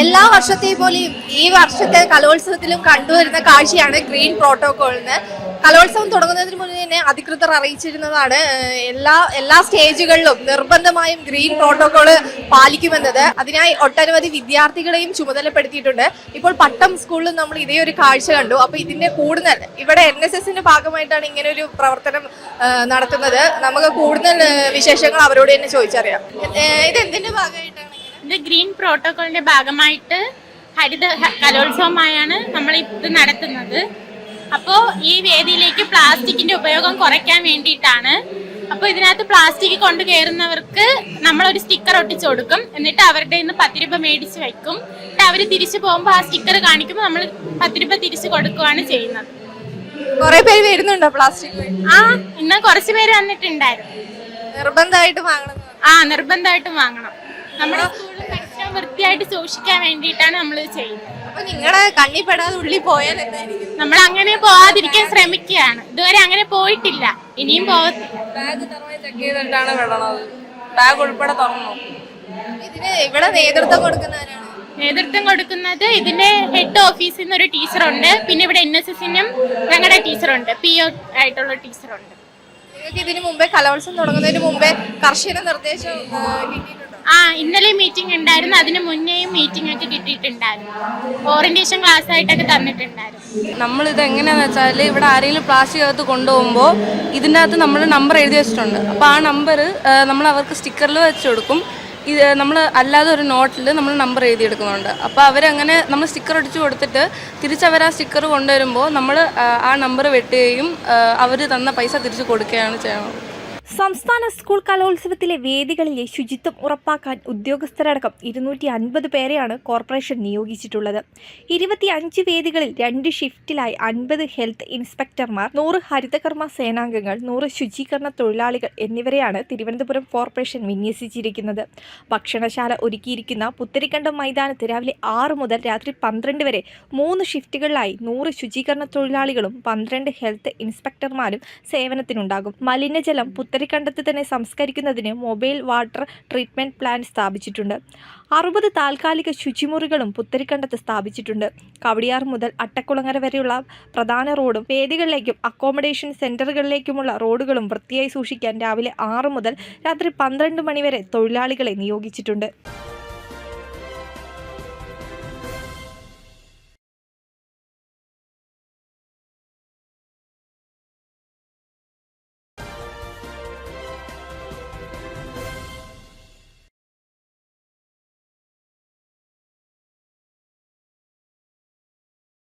എല്ലാ വർഷത്തെയും പോലെ ഈ വർഷത്തെ കലോത്സവത്തിലും കണ്ടുവരുന്ന കാഴ്ചയാണ് ഗ്രീൻ പ്രോട്ടോകോളിന് കലോത്സവം തുടങ്ങുന്നതിന് മുന്നേ തന്നെ അധികൃതർ അറിയിച്ചിരുന്നതാണ് എല്ലാ എല്ലാ സ്റ്റേജുകളിലും നിർബന്ധമായും ഗ്രീൻ പ്രോട്ടോകോൾ പാലിക്കുമെന്നത്. അതിനായി ഒട്ടനവധി വിദ്യാർത്ഥികളെയും ചുമതലപ്പെടുത്തിയിട്ടുണ്ട്. ഇപ്പോൾ പട്ടം സ്കൂളിൽ നമ്മൾ ഇതേ ഒരു കാഴ്ച കണ്ടു. അപ്പൊ ഇതിന്റെ കൂടുതൽ ഇവിടെ എൻ എസ് എസിന്റെ ഭാഗമായിട്ടാണ് ഇങ്ങനെ ഒരു പ്രവർത്തനം നടത്തുന്നത്. നമുക്ക് കൂടുതൽ വിശേഷങ്ങൾ അവരോട് തന്നെ ചോദിച്ചറിയാം. ഇത് എന്തിന്റെ ഭാഗമായിട്ടാണ്? ഇത് ഗ്രീൻ പ്രോട്ടോകോളിന്റെ ഭാഗമായിട്ട് ഹരിത കലോത്സവമായാണ് നമ്മൾ ഇത് നടത്തുന്നത്. അപ്പോൾ ഈ വേദിയിലേക്ക് പ്ലാസ്റ്റിക്കിന്റെ ഉപയോഗം കുറയ്ക്കാൻ വേണ്ടിയിട്ടാണ്. അപ്പോൾ ഇതിനകത്ത് പ്ലാസ്റ്റിക് കൊണ്ട് കയറുന്നവർക്ക് നമ്മളൊരു സ്റ്റിക്കർ ഒട്ടിച്ചു കൊടുക്കും. എന്നിട്ട് അവരുടെ നിന്ന് പത്ത് രൂപ മേടിച്ച് വെക്കും. എന്നിട്ട് അവർ തിരിച്ചു പോകുമ്പോൾ ആ സ്റ്റിക്കർ കാണിക്കുമ്പോൾ നമ്മൾ പത്ത് രൂപ തിരിച്ചു കൊടുക്കുകയാണ് ചെയ്യുന്നത്. കുറെ പേര് വരുന്നുണ്ടോ പ്ലാസ്റ്റിക് ആ ഇന്ന് കുറച്ച് പേര് വന്നിട്ടുണ്ടായിരുന്നു. നിർബന്ധമായിട്ട് വാങ്ങണം ആ നിർബന്ധമായിട്ടും വാങ്ങണം. നമ്മുടെ സ്കൂളിൽ പരിസരം വൃത്തിയായിട്ട് സൂക്ഷിക്കാൻ വേണ്ടിയിട്ടാണ് നമ്മൾ ചെയ്യുന്നത്. അപ്പൊ നിങ്ങളുടെ കണ്ണി പെടാതെ ഉള്ളിൽ പോയാൽ എന്തായിരിക്കും? നമ്മൾ അങ്ങനെ പോവാതിരിക്കാൻ ശ്രമിക്കുകയാണ്. ഇതുവരെ അങ്ങനെ പോയിട്ടില്ല. ഇനിയും പോകത്തില്ല. ബാഗ് തറവായി ചെക്ക് ചെയ്തിട്ടാണ് വിടണത് ബാഗ് ഉൾപ്പെടെ തുറന്നു. ഇതിന് ഇവിടെ നേതൃത്വം കൊടുക്കുന്നവരാണ് നേതൃത്വം കൊടുക്കുന്നത് ഇതിന്റെ ഹെഡ് ഓഫീസിൽ നിന്ന് ഒരു ടീച്ചറുണ്ട് പിന്നെ ഇവിടെ എൻ എസ് എസിനും ഞങ്ങളുടെ ടീച്ചറുണ്ട് പി ഒ ആയിട്ടുള്ള ടീച്ചറുണ്ട് നിങ്ങൾക്ക് ഇതിന് മുമ്പേ കലോത്സവം തുടങ്ങുന്നതിന് മുമ്പേ കർശന നിർദ്ദേശം ആ, കിട്ടിയിട്ടുണ്ടോ. ആ ഇന്നലെ മീറ്റിംഗ് ഉണ്ടായിരുന്നു. അതിന് മുന്നേയും മീറ്റിംഗ് ഒക്കെ കിട്ടിയിട്ടുണ്ടായിരുന്നു. ഓറിയന്റേഷൻ ക്ലാസ് ആയിട്ടൊക്കെ തന്നിട്ടുണ്ടായിരുന്നു. നമ്മളിത് എങ്ങനെയാന്ന് വെച്ചാൽ ഇവിടെ ആരെങ്കിലും പ്ലാസ്റ്റിക് അകത്ത് കൊണ്ടുപോകുമ്പോൾ ഇതിന്റെ അകത്ത് നമ്മൾ നമ്പർ എഴുതി വെച്ചിട്ടുണ്ട്. അപ്പോൾ ആ നമ്പർ നമ്മൾ അവർക്ക് സ്റ്റിക്കറിൽ വെച്ച് കൊടുക്കും. ഇത് നമ്മൾ അല്ലാതെ ഒരു നോട്ടിൽ നമ്മൾ നമ്പർ എഴുതി എടുക്കുന്നുണ്ട്. അപ്പോൾ അവരങ്ങനെ നമ്മൾ സ്റ്റിക്കർ അടിച്ചു കൊടുത്തിട്ട് തിരിച്ചവർ ആ സ്റ്റിക്കർ കൊണ്ടുവരുമ്പോൾ നമ്മൾ ആ നമ്പർ വെട്ടുകയും അവർ തന്ന പൈസ തിരിച്ച് കൊടുക്കുകയാണ് ചെയ്യുന്നത്. സംസ്ഥാന സ്കൂൾ കലോത്സവത്തിലെ വേദികളിലെ ശുചിത്വം ഉറപ്പാക്കാൻ ഉദ്യോഗസ്ഥരടക്കം ഇരുന്നൂറ്റി അൻപത് പേരെയാണ് കോർപ്പറേഷൻ നിയോഗിച്ചിട്ടുള്ളത്. ഇരുപത്തി അഞ്ച് വേദികളിൽ രണ്ട് ഷിഫ്റ്റിലായി അൻപത് ഹെൽത്ത് ഇൻസ്പെക്ടർമാർ നൂറ് ഹരിതകർമ്മ സേനാംഗങ്ങൾ നൂറ് ശുചീകരണ തൊഴിലാളികൾ എന്നിവരെയാണ് തിരുവനന്തപുരം കോർപ്പറേഷൻ വിന്യസിച്ചിരിക്കുന്നത്. ഭക്ഷണശാല ഒരുക്കിയിരിക്കുന്ന പുത്തരിക്കണ്ടം മൈതാനത്ത് രാവിലെ ആറ് മുതൽ രാത്രി പന്ത്രണ്ട് വരെ മൂന്ന് ഷിഫ്റ്റുകളിലായി നൂറ് ശുചീകരണ തൊഴിലാളികളും പന്ത്രണ്ട് ഹെൽത്ത് ഇൻസ്പെക്ടർമാരും സേവനത്തിനുണ്ടാകും. മലിനജലം പുത്തരിക്കണ്ടത്ത് തന്നെ സംസ്കരിക്കുന്നതിന് മൊബൈൽ വാട്ടർ ട്രീറ്റ്മെന്റ് പ്ലാന്റ് സ്ഥാപിച്ചിട്ടുണ്ട്. അറുപത് താൽക്കാലിക ശുചിമുറികളും പുത്തരിക്കണ്ടത്ത് സ്ഥാപിച്ചിട്ടുണ്ട്. കവടിയാർ മുതൽ അട്ടക്കുളങ്ങര വരെയുള്ള പ്രധാന റോഡും വേദികളിലേക്കും അക്കോമഡേഷൻ സെന്ററുകളിലേക്കുമുള്ള റോഡുകളും വൃത്തിയായി സൂക്ഷിക്കാൻ രാവിലെ ആറ് മുതൽ രാത്രി പന്ത്രണ്ട് മണിവരെ തൊഴിലാളികളെ നിയോഗിച്ചിട്ടുണ്ട്.